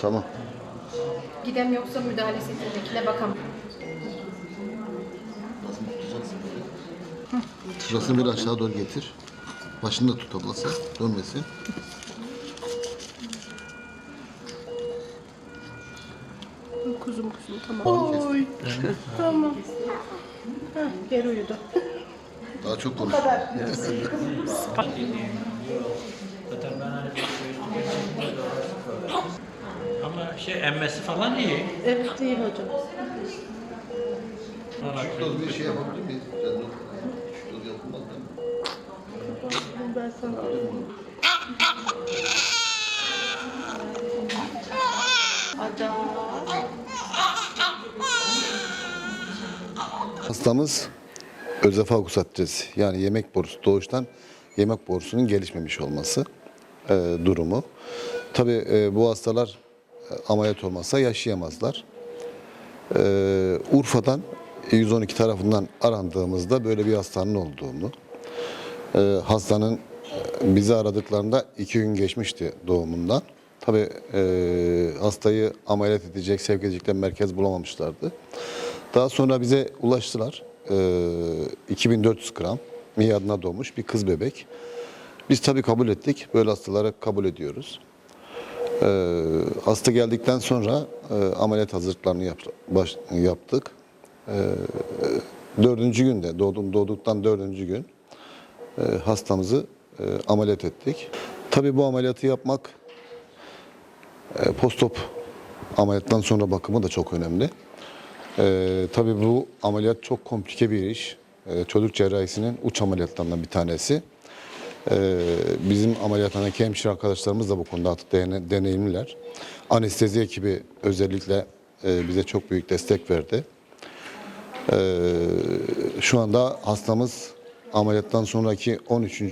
Tamam. Gidem yoksa müdahale setindekine bakalım. Şurasını bir aşağı doğru getir. Başını da tut ablası. Dönmesin. Kuzum kuzum tamam. Oy. tamam. Heh, geri uyudu. Daha çok konuş. Ama şey emmesi falan iyi. Evet değil hocam. Şurada bir şey yapabilir miyiz? Sen dur. Şurada yapılmaz değil mi? Ben sana Hastamız özefagus adresi yani yemek borusu doğuştan yemek borusunun gelişmemiş olması e, durumu. Tabi bu hastalar e, ameliyat olmazsa yaşayamazlar. E, Urfa'dan 112 tarafından arandığımızda böyle bir hastanın olduğunu, e, hastanın e, bizi aradıklarında iki gün geçmişti doğumundan. Tabi hastayı ameliyat edecek, sevk edecekler merkez bulamamışlardı. Daha sonra bize ulaştılar. E, 2400 gram miadına doğmuş bir kız bebek. Biz tabii kabul ettik. Böyle hastaları kabul ediyoruz. E, hasta geldikten sonra e, ameliyat hazırlıklarını yaptık. E, dördüncü günde, doğduktan dördüncü gün e, hastamızı e, ameliyat ettik. Tabii bu ameliyatı yapmak postop ameliyattan sonra bakımı da çok önemli. Tabii bu ameliyat çok komplike bir iş. Çocuk cerrahisinin uç ameliyatlarından bir tanesi. E, bizim ameliyathanedeki hemşire arkadaşlarımız da bu konuda artık dene- deneyimliler. Anestezi ekibi özellikle e, bize çok büyük destek verdi. E, şu anda hastamız ameliyattan sonraki 13.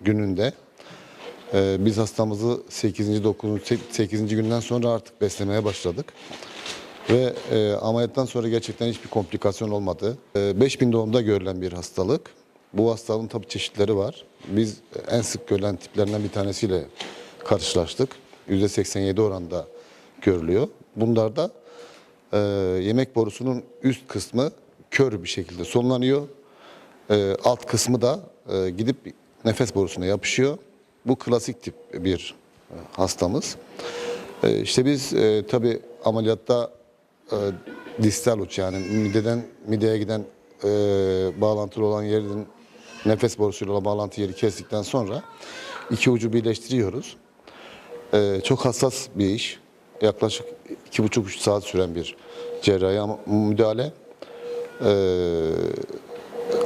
gününde ee, biz hastamızı 8. 9. 8. günden sonra artık beslemeye başladık. Ve e, ameliyattan sonra gerçekten hiçbir komplikasyon olmadı. E, 5000 doğumda görülen bir hastalık. Bu hastalığın tabii çeşitleri var. Biz en sık görülen tiplerinden bir tanesiyle karşılaştık. %87 oranda görülüyor. Bunlarda e, yemek borusunun üst kısmı kör bir şekilde sonlanıyor. E, alt kısmı da e, gidip nefes borusuna yapışıyor. Bu klasik tip bir e, hastamız. E, işte biz e, tabi ameliyatta e, distal uç yani mideden mideye giden e, bağlantılı olan yerin nefes borusuyla bağlantı yeri kestikten sonra iki ucu birleştiriyoruz. E, çok hassas bir iş. Yaklaşık iki buçuk üç saat süren bir cerrahi müdahale. E,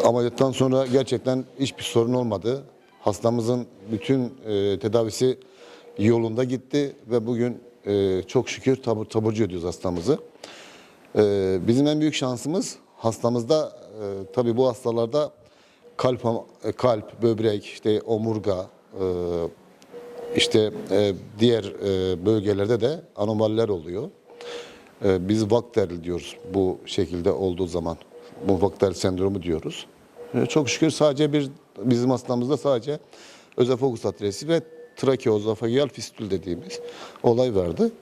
ameliyattan sonra gerçekten hiçbir sorun olmadı. Hastamızın bütün e, tedavisi yolunda gitti ve bugün e, çok şükür tabur, taburcu ediyoruz hastamızı. E, bizim en büyük şansımız hastamızda e, tabii bu hastalarda kalp, e, kalp, böbrek, işte omurga, e, işte e, diğer bölgelerde de anomaliler oluyor. Biz Vakterl diyoruz bu şekilde olduğu zaman. Bu Vakterl sendromu diyoruz. Çok şükür sadece bir bizim hastamızda sadece özefagus atresi ve trakeozofageal fistül dediğimiz olay vardı.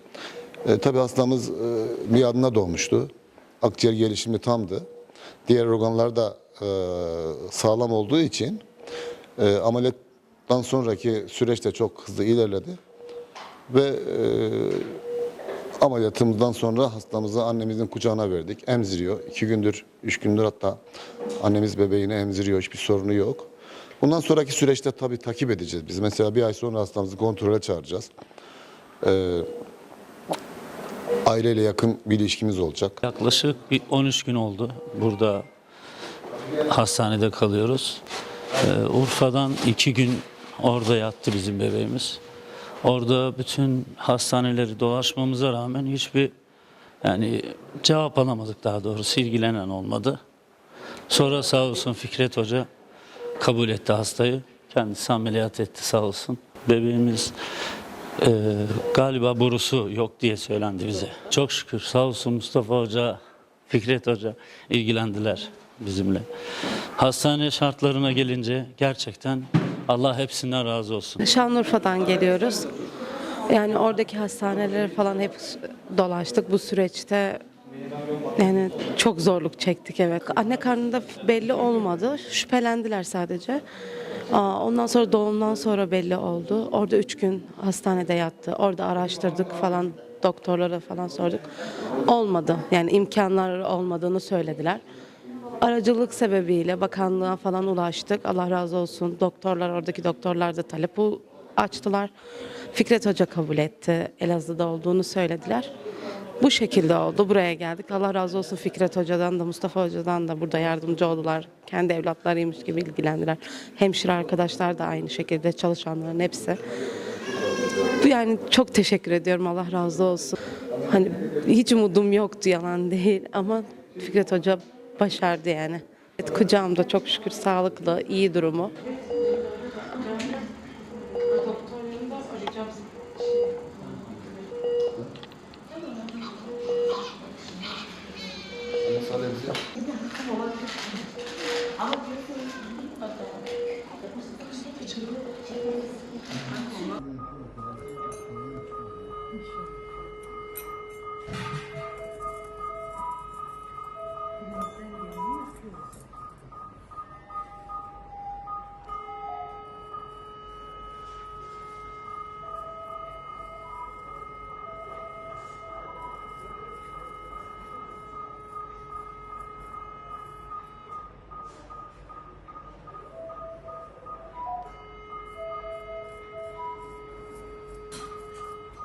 E, tabii hastamız e, miadına doğmuştu. Akciğer gelişimi tamdı. Diğer organlar da e, sağlam olduğu için e, ameliyattan sonraki süreç de çok hızlı ilerledi. Ve e, ameliyatımızdan sonra hastamızı annemizin kucağına verdik. Emziriyor. İki gündür, üç gündür hatta annemiz bebeğini emziriyor. Hiçbir sorunu yok. Bundan sonraki süreçte tabii takip edeceğiz. Biz mesela bir ay sonra hastamızı kontrole çağıracağız. Ee, aileyle yakın bir ilişkimiz olacak. Yaklaşık bir 13 gün oldu. Burada hastanede kalıyoruz. Ee, Urfa'dan iki gün orada yattı bizim bebeğimiz. Orada bütün hastaneleri dolaşmamıza rağmen hiçbir yani cevap alamadık daha doğrusu ilgilenen olmadı. Sonra sağ olsun Fikret Hoca kabul etti hastayı. Kendisi ameliyat etti sağ olsun. Bebeğimiz e, galiba borusu yok diye söylendi bize. Çok şükür sağ olsun Mustafa Hoca, Fikret Hoca ilgilendiler bizimle. Hastane şartlarına gelince gerçekten Allah hepsinden razı olsun. Şanlıurfa'dan geliyoruz. Yani oradaki hastaneleri falan hep dolaştık bu süreçte. Yani çok zorluk çektik evet. Anne karnında belli olmadı. Şüphelendiler sadece. Ondan sonra doğumdan sonra belli oldu. Orada üç gün hastanede yattı. Orada araştırdık falan doktorlara falan sorduk. Olmadı. Yani imkanlar olmadığını söylediler. Aracılık sebebiyle bakanlığa falan ulaştık. Allah razı olsun. Doktorlar, oradaki doktorlar da talep açtılar. Fikret Hoca kabul etti. Elazığ'da olduğunu söylediler. Bu şekilde oldu. Buraya geldik. Allah razı olsun Fikret Hoca'dan da Mustafa Hoca'dan da burada yardımcı oldular. Kendi evlatlarıymış gibi ilgilendiler. Hemşire arkadaşlar da aynı şekilde çalışanların hepsi. Yani çok teşekkür ediyorum. Allah razı olsun. Hani hiç umudum yoktu yalan değil ama Fikret Hoca başardı yani. Evet, kucağımda çok şükür sağlıklı, iyi durumu.